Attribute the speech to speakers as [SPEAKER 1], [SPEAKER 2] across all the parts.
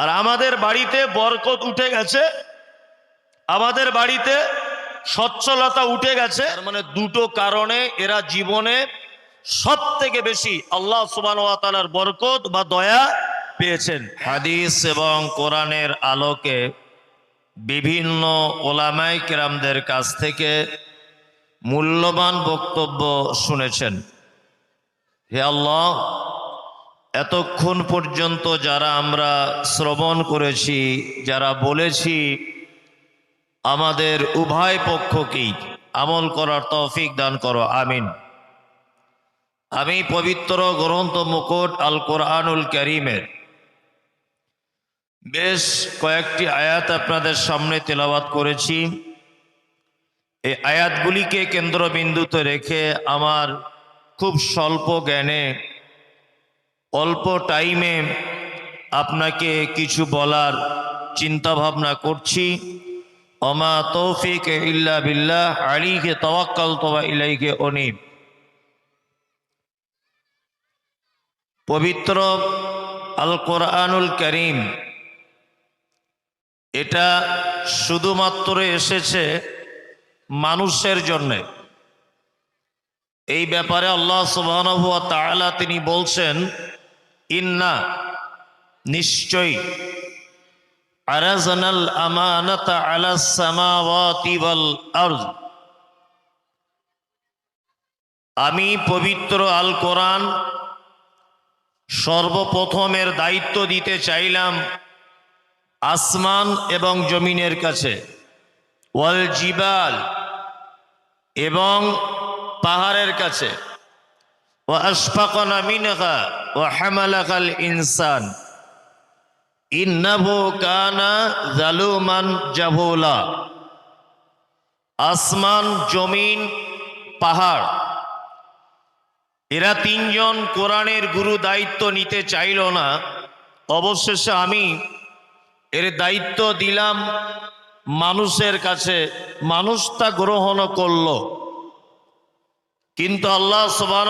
[SPEAKER 1] আর আমাদের বাড়িতে বরকত উঠে গেছে, আমাদের বাড়িতে সচ্ছলতা উঠে গেছে। মানে দুটো কারণে এরা জীবনে সব থেকে বেশি আল্লাহ সুবান বরকত বা দয়া পেয়েছেন। হাদিস এবং কোরআনের আলোকে বিভিন্ন ওলামাই কেরামদের কাছ থেকে মূল্যবান বক্তব্য শুনেছেন। হে আল্লাহ এতক্ষণ পর্যন্ত যারা আমরা শ্রবণ করেছি, যারা বলেছি, আমাদের উভয় পক্ষকেই আমল করার তৌফিক দান করো, আমিন। আমি পবিত্র গ্রন্থ মুকুট আল কোরআনুল করিমের বেশ কয়েকটি আয়াত আপনাদের সামনে তেলাওয়াত করেছি। এই আয়াতগুলিকে কেন্দ্রবিন্দুতে রেখে আমার খুব স্বল্প জ্ঞানে অল্প টাইমে আপনাকে কিছু বলার চিন্তা ভাবনা করছি। অমা তৌফিক ইল্লা বিল্লাহ আলীকে তওয়াক্কাল তোবা ইলাইকে অনিব পবিত্র আল কোরআনুল করিম। এটা শুধুমাত্র এসেছে মানুষের জন্যে। এই ব্যাপারে আল্লাহ তাআলা তিনি বলছেন ইন্না, নিশ্চয়ই। আরাজনাল আমানাতা আলা সামাওয়াতি ওয়াল আরদ। আমি পবিত্র আল কোরআন সর্বপ্রথমের দায়িত্ব দিতে চাইলাম আসমান এবং জমিনের কাছে। ওয়াল জিবাল এবং পাহাড়ের কাছে। মিনহা ও হামালাকাল ইনসান ইন্নাহু কানা জালুমান জাহুলা আসমান জমিন, পাহাড়. এরা তিনজন কোরআনের গুরু দায়িত্ব নিতে চাইল না। অবশেষে আমি এর দায়িত্ব দিলাম মানুষের কাছে। মানুষ তা গ্রহণ করল। কিন্তু আল্লাহ সুবাহ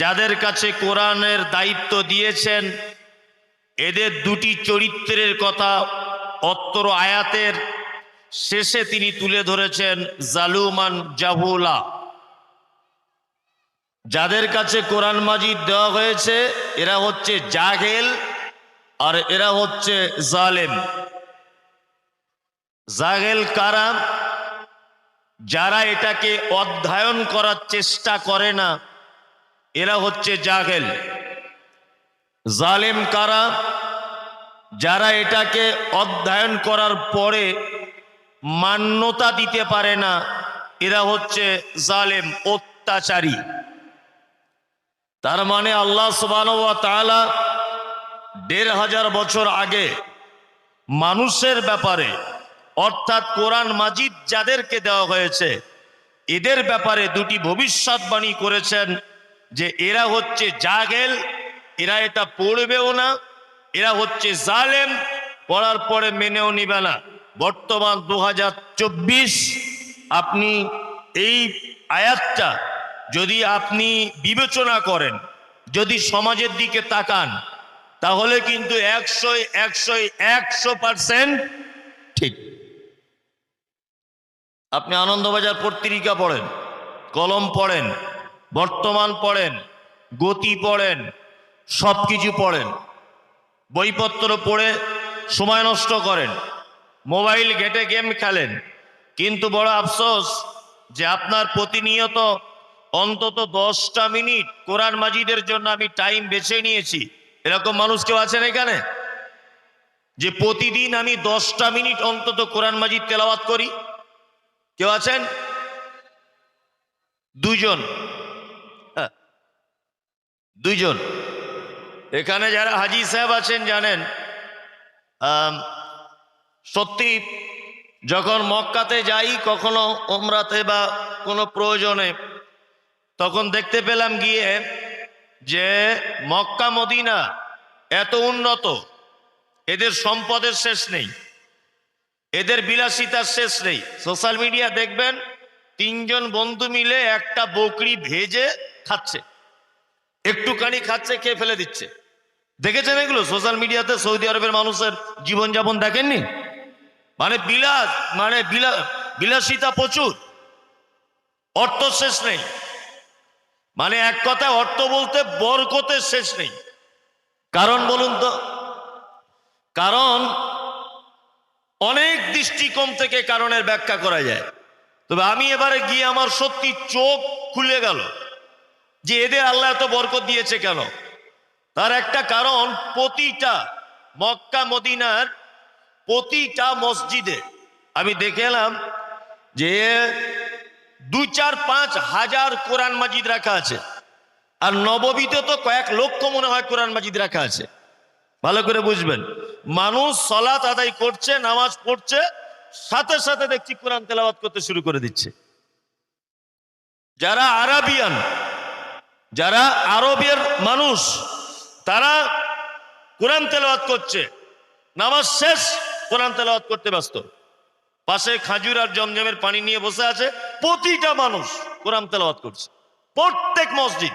[SPEAKER 1] যাদের কাছে কোরআনের দায়িত্ব দিয়েছেন, এদের দুটি চরিত্রের কথা অত্তর আয়াতের শেষে তিনি তুলে ধরেছেন, জালুমান জাহুলা। যাদের কাছে কোরআন মাজিদ দেওয়া হয়েছে, এরা হচ্ছে জাহেল আর এরা হচ্ছে জালেম। জাহেল কারা? যারা এটাকে অধ্যয়ন করার চেষ্টা করে না, এরা হচ্ছে জাহেল জালেম কারা? যারা এটাকে অধ্যয়ন করার পরে মান্যতা দিতে পারে না, এরা হচ্ছে জালেম, অত্যাচারী। তার মানে আল্লাহ তাআলা দেড় হাজার বছর আগে মানুষের ব্যাপারে অর্থাৎ কোরআন মাজিদ যাদেরকে দেওয়া হয়েছে, এদের ব্যাপারে দুটি ভবিষ্যৎবাণী করেছেন যে এরা হচ্ছে জাগেল, এরা এটা পড়বেও না, এরা হচ্ছে জালেম, পড়ার পরে মেনেও নিবে না। বর্তমান দু হাজার চব্বিশ, আপনি এই আয়াতটা যদি আপনি বিবেচনা করেন, যদি সমাজের দিকে তাকান, তাহলে কিন্তু একশো একশো একশো পার্সেন্ট ঠিক। আপনি আনন্দবাজার পত্রিকা পড়েন, কলম পড়েন, বর্তমান পড়েন, গতি পড়েন সব কিছু পড়েন। বইপত্র পড়ে সময় নষ্ট করেন, মোবাইল ঘেটে গেম খেলেন। কিন্তু বড় আফসোস যে আপনার প্রতিনিয়ত অন্তত দশটা মিনিট কোরআন মাজিদের জন্য আমি টাইম বেছে নিয়েছি। এরকম মানুষ কেউ আছেন এখানে? যে প্রতিদিন আমি দশটা মিনিট অন্তত কোরআন মাজিদ তেলাওয়াত করি? কেউ আছেন? দুজন হ্যাঁ, দুইজন। এখানে যারা হাজি সাহেব আছেন জানেন সত্যি যখন মক্কাতে যাই কখনো ওমরাতে বা কোনো প্রয়োজনে তখন দেখতে পেলাম গিয়ে যে মক্কা মদিনা এত উন্নত এদের সম্পদের শেষ নেই। এদের বিলাসিতার শেষ নেই। সোশ্যাল মিডিয়া দেখবেন, তিনজন বন্ধু মিলে একটা বকরি ভেজে খাচ্ছে। একটুখানি খাচ্ছে, খেয়ে ফেলে দিচ্ছে। দেখেছেন এগুলো? সোশ্যাল মিডিয়াতে সৌদি আরবের মানুষের জীবনযাপন দেখেননি? মানে বিলাস মানে বিলা- বিলাসিতা প্রচুর। অর্থ শেষ নেই। মানে এক কথায় অর্থ বলতে বরকতের শেষ নেই। কারণ বলুন তো, কারণ অনেক দৃষ্টিকোণ থেকে কারণের ব্যাখ্যা করা যায়। তবে আমি এবারে গিয়ে আমার সত্যি চোখ খুলে গেল যে এদের আল্লাহ এত বরকত দিয়েছে কেন? তার একটা কারণ, প্রতিটা মক্কা, মদিনার প্রতিটা মসজিদে আমি দেখে এলাম যে দুই, চার, পাঁচ হাজার কোরআন মাজিদ রাখা আছে। আর নববীতে তো কয়েক লক্ষ মনে হয় কোরআন মাজিদ রাখা আছে। ভালো করে বুঝবেন। মানুষ সলাত আদায় করছে, নামাজ পড়ছে, সাথে সাথে দেখছি কোরআন তেলাওয়াত করতে শুরু করে দিচ্ছে। যারা আরাবিয়ান, যারা আরবের মানুষ, তারা কোরআন তেলাওয়াত করছে, নামাজ শেষ, কোরআন তেলাওয়াত করতে ব্যস্ত। পাশে খাজুর আর জমজমের পানি নিয়ে বসে আছে, প্রতিটা মানুষ কোরআন তেলাওয়াত করছে। প্রত্যেক মসজিদ,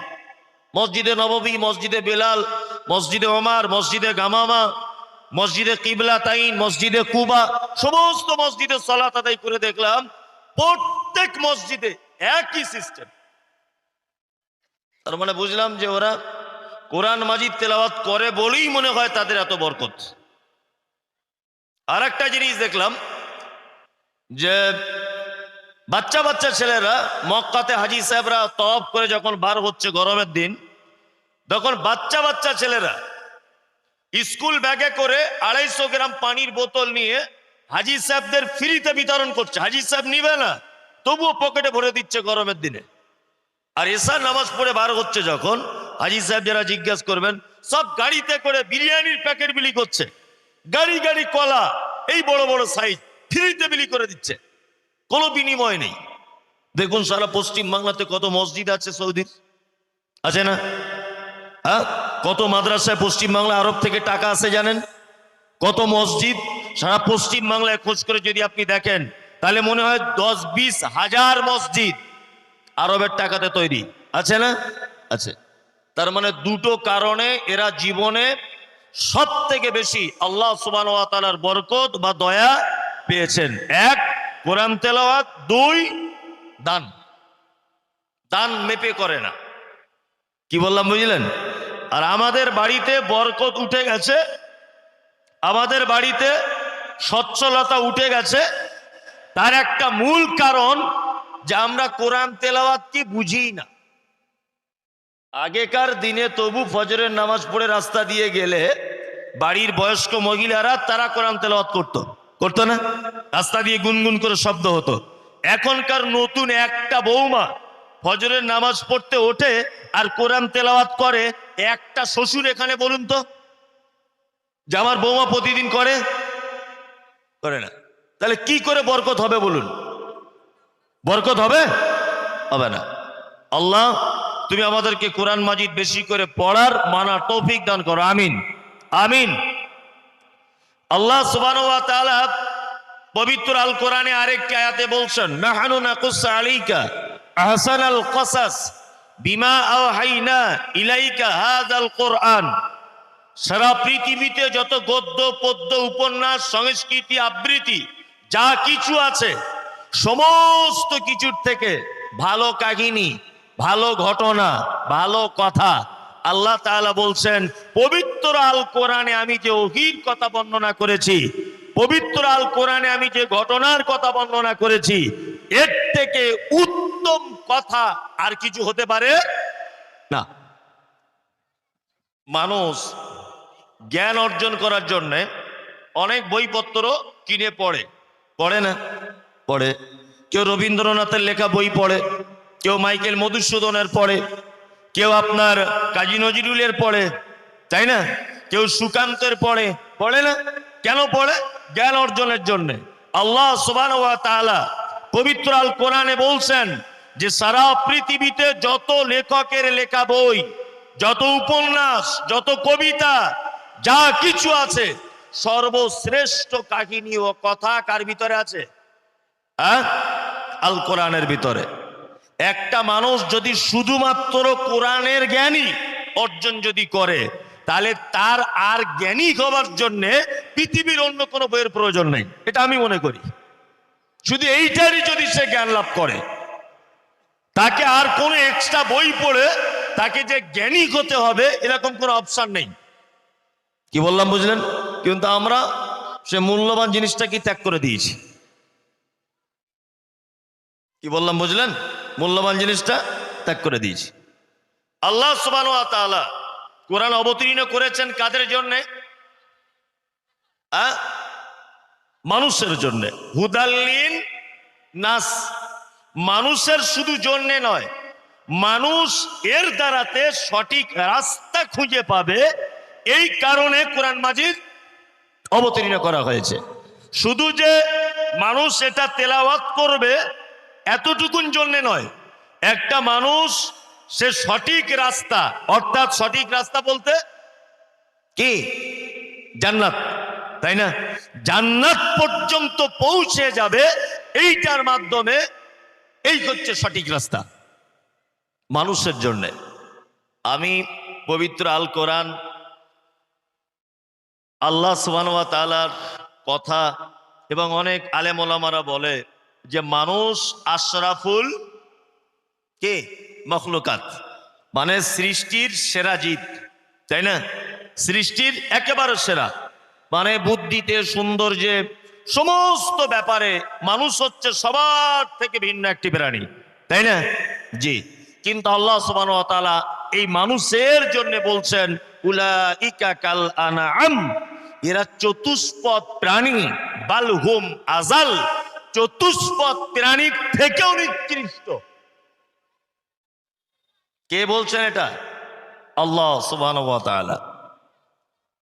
[SPEAKER 1] মসজিদে নববী, মসজিদে বেলাল, মসজিদে ওমার, মসজিদে গামামা মসজিদে কিবলা তাইন মসজিদে কুবা, সমস্ত মসজিদে সলাত আদায় করে দেখলাম, প্রত্যেক মসজিদে একই সিস্টেম তার মানে বুঝলাম যে ওরা কোরআন মাজিদ তেলাওয়াত করে বলেই মনে হয় তাদের এত বরকত। আর একটা জিনিস দেখলাম, যে বাচ্চা বাচ্চা ছেলেরা মক্কাতে হাজি সাহেবরা তপ করে যখন বার হচ্ছে গরমের দিন, তখন বাচ্চা বাচ্চা ছেলেরা স্কুল ব্যাগে করে আড়াইশো গ্রাম পানির বোতল নিয়ে হাজি সাহেবদের ফ্রিতে বিতরণ করছে। হাজি সাহেব নিবে না, তবুও পকেটে ভরে দিচ্ছে গরমের দিনে। আর এসার নামাজ পড়ে বার হচ্ছে যখন, হাজি সাহেব যারা জিজ্ঞাসা করবেন, সব গাড়িতে করে বিরিয়ানির প্যাকেট বিলি করছে। গাড়ি গাড়ি কলা, এই বড় বড় সাইজ ফ্রিতে বিলি করে দিচ্ছে। কোনো বিনিময় নেই। দেখুন সারা পশ্চিম বাংলাতে কত মসজিদ আছে সৌদির। আছে না? হ্যাঁ? কত মাদ্রাসায় পশ্চিম বাংলা আরব থেকে টাকা আছে জানেন? কত মসজিদ? সারা পশ্চিম বাংলায় খোঁজ করে যদি আপনি দেখেন, তাহলে মনে হয় দশ বিশ হাজার মসজিদ আরবের টাকাতে তৈরি। আছে না? আছে। তার মানে দুটো কারণে এরা জীবনে সব থেকে বেশি আল্লাহ সুবান বরকত বা দয়া পেয়েছেন। এক, কোরআন তেলাওয়াত। দুই, দান। দান মেপে করে না। কি বললাম বুঝলেন? আর আমাদের বাড়িতে বরকত উঠে গেছে, আমাদের বাড়িতে সচ্ছলতা উঠে গেছে। তার একটা মূল কারণ যে আমরা কোরআন তেলাওয়াত কি বুঝি না। আগেকার দিনে তবু ফজরের নামাজ পড়ে রাস্তা দিয়ে গেলে বাড়ির বয়স্ক মহিলারা তারা কোরআন তেলাওয়াত করতো। করতো না? রাস্তা দিয়ে গুনগুন করে শব্দ হতো। এখনকার নতুন একটা বৌমা ফজরের নামাজ পড়তে ওঠে আর কোরআন তেলাওয়াত করে, একটা শ্বশুর এখানে বলুন তো, যে আমার বৌমা প্রতিদিন করে? করে না। তাহলে কি করে বরকত হবে বলুন? বরকত হবে? হবে না। আল্লাহ, তুমি আমাদেরকে কোরআন মাজিদ বেশি করে পড়ার মানা তৌফিক দান করো। আমিন। আমিন। আল্লাহ তাআলা পবিত্র আল কোরআনে আরেকটি আয়াতে বলছেন, নাহানু নাকুস আলাইকা আহসানাল কসাস বিমা আওহাইনা ইলাইকা হাযাল কোরআন। সারা পৃথিবীতে যত গদ্য, পদ্য, উপন্যাস, সংস্কৃতি, আবৃত্তি, যা কিছু আছে, সমস্ত কিছুর থেকে ভালো কাহিনী, ভালো ঘটনা, ভালো কথা আল্লাহ তাআলা বলছেন, পবিত্র আল কোরআনে আমি যে ওহির কথা বর্ণনা করেছি, পবিত্র আল কোরআনে আমি যে ঘটনার কথা বর্ণনা করেছি, এর থেকে উত্তম কথা আর কিছু হতে পারে? না। মানুষ জ্ঞান অর্জন করার জন্যে অনেক বইপত্র কিনে পড়ে। পড়ে না? পড়ে। কেউ রবীন্দ্রনাথের লেখা বই পড়ে, কেউ মাইকেল মধুসূদনের পড়ে, কেউ আপনার কাজী নজরুলের পড়ে, তাই না? কেউ সুকান্তের পড়ে। পড়ে না? কেন পড়ে? জ্ঞান অর্জনের জন্য। আল্লাহ সুবান পবিত্র আল কোরআনে বলছেন যে সারা পৃথিবীতে যত লেখকের লেখা বই, যত উপন্যাস, যত কবিতা, যা কিছু আছে, সর্বশ্রেষ্ঠ কাহিনী ও কথা কার ভিতরে আছে? হ্যাঁ? আল কোরআনের ভিতরে। একটা মানুষ যদি শুধুমাত্র কোরআনের জ্ঞানী অর্জন যদি করে, তাহলে তার আর জ্ঞানী হবার জন্যে পৃথিবীর অন্য কোনো বইয়ের প্রয়োজন নেই। এটা আমি মনে করি। শুধু এইটারই যদি সে জ্ঞান লাভ করে তাকে আর কোনো এক্সট্রা বই পড়ে তাকে যে জ্ঞানী হতে হবে, এরকম কোনো অপশান নেই। কি বললাম বুঝলেন? কিন্তু আমরা সে মূল্যবান জিনিসটা কি ত্যাগ করে দিয়েছি? কি বললাম বুঝলেন? মূল্যবান জিনিসটা ত্যাগ করে দিয়েছি। আল্লাহ সুবান কোরআন অবতীর্ণ করেছেন কাদের জন্যে? মানুষের জন্যে। হুদাল্লিন নাস। মানুষের শুধু জন্যে নয়, মানুষ এর দ্বারাতে সঠিক রাস্তা খুঁজে পাবে। এই কারণে কোরআন মাজিদ অবতীর্ণ করা হয়েছে। শুধু যে মানুষ এটা তেলাওয়াত করবে, এতটুকুন জন্যে নয়, একটা মানুষ সে সঠিক রাস্তা, অর্থাৎ সঠিক রাস্তা বলতে কি? জান্নাত, তাই না? জান্নাত পর্যন্ত পৌঁছে যাবে, এইটার মাধ্যমে এই হচ্ছে সঠিক রাস্তা। মানুষের জন্যে। আমি পবিত্র আল কোরআন, আল্লাহ সুবানুয়া কথা এবং অনেক আলেমোলামারা বলে যে, মানুষ আশরাফুল কে? মখলুকাত। মানে সৃষ্টির সেরা জীব, তাই না? সৃষ্টির একেবারে সেরা। মানে বুদ্ধিতে, সৌন্দর্যে সমস্ত ব্যাপারে মানুষ হচ্ছে সবার থেকে ভিন্ন একটি প্রাণী, তাই না? জি। কিন্তু আল্লাহ সুবান এই মানুষের জন্য বলছেন উলা ইকা কাল এরা চতুষ্পদ প্রাণী, বাল হুম আজাল চতুষ্পদ প্রাণীর থেকেও নিকৃষ্ট। কে বলছেন এটা? আল্লাহ তাআলা।